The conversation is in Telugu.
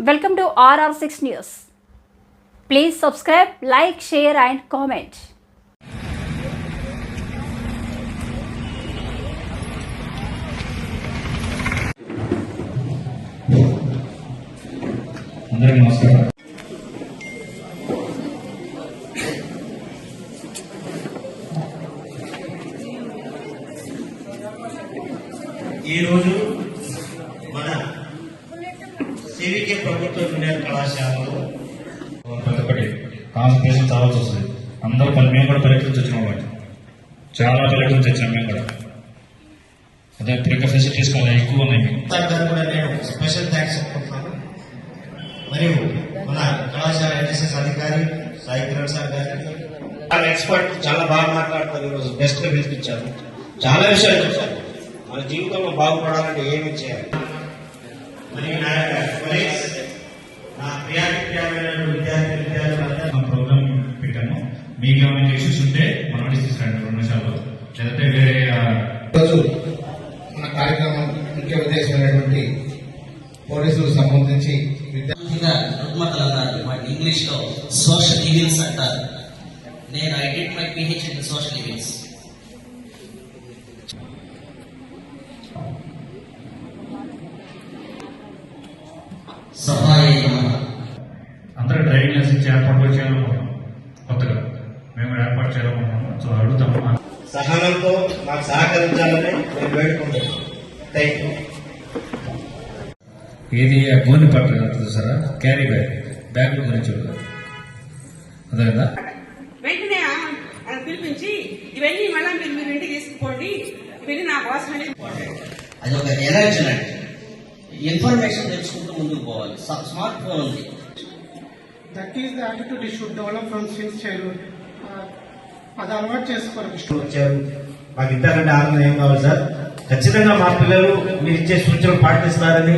Welcome to RR6 News. Please subscribe, like, share, and comment. అందరికీ నమస్కారం ఈరోజు మన సివికే ప్రభుత్వ జూనియర్ కళాశాలలో ప్రతి ఒక్కటి కాన్సన్ట్రేషన్ చాలా వస్తుంది అందరూ పని మేము కూడా పర్యటన వచ్చినాం వాటి చాలా పర్యటన వచ్చాం మేము కూడా అదే ఇప్పటిక ఫెసిలిటీస్ చాలా ఎక్కువ ఉన్నాయి మీకు సార్ గారు కూడా నేను స్పెషల్ థ్యాంక్స్ చెప్పుకుంటున్నాను మరియు మన కళాశాల ఎన్ఎస్ఎస్ అధికారి సాయి కిరణ్ సార్ గారు చాలా ఎక్స్పర్ట్ చాలా బాగా మాట్లాడుతారు ఈరోజు బెస్ట్ గా పిలిపించారు చాలా విషయాలు చెప్పారు మన జీవితంలో బాగుపడాలంటే ఏమి చేయాలి మరియు నా యొక్క colleagues, నా ప్రియాప్రియామైన విద్యార్థి మా ప్రోగ్రామ్ పెట్టాము మీకు ఏమైనా ఇష్యూస్ ఉంటే మనం తీసుకురండి రెండు నిమిషాల్లో లేదంటే వేరే ఈరోజు మన కార్యక్రమం ముఖ్య ఉద్దేశమైనటువంటి పోలీసులకు సంబంధించి రుగ్మతలు అన్నారు. ఇంగ్లీష్లో సోషల్ ఈవెంట్స్ అంటారు. నేను I did my P H in social events సహాయ అందరూ డ్రైవింగ్ లైసెన్స్ ఏర్పాటు కూడా చేయాలనుకుంటున్నాం. కొత్తగా మేము ఏర్పాటు చేయాలనుకుంటున్నాం. సో అడుగుతాము సహనంతో మాకు సహకరించాలని నేను వేడుకుంటున్నాను. థ్యాంక్ యూ ఏది గోని పట్టు చూసారా క్యారీ బ్యాగ్. బ్యాగ్ గురించి. అదే కదా వెంటనే పిలిపించి ఇవన్నీ మళ్ళీ మీరు మీరు ఇంటికి తీసుకుపోండి. ఇవన్నీ నా కోసమని అది ఒక ఎనర్జీ లాంటి ఇన్ఫర్మేషన్ తెలుసుకుంటూ ముందుకు పోవాలి. స్మార్ట్ ఫోన్ ఉంది దట్ ఈస్ ద యాటిట్యూడ్ ఈ should develop from since childhood అది అలవాటు చేసుకోవాలి. వచ్చారు. మాకు ఇంతకంటే ఆనందం ఏం కావాలి సార్? ఖచ్చితంగా మా పిల్లలు మీరు ఇచ్చే సూచనలు పాటిస్తారని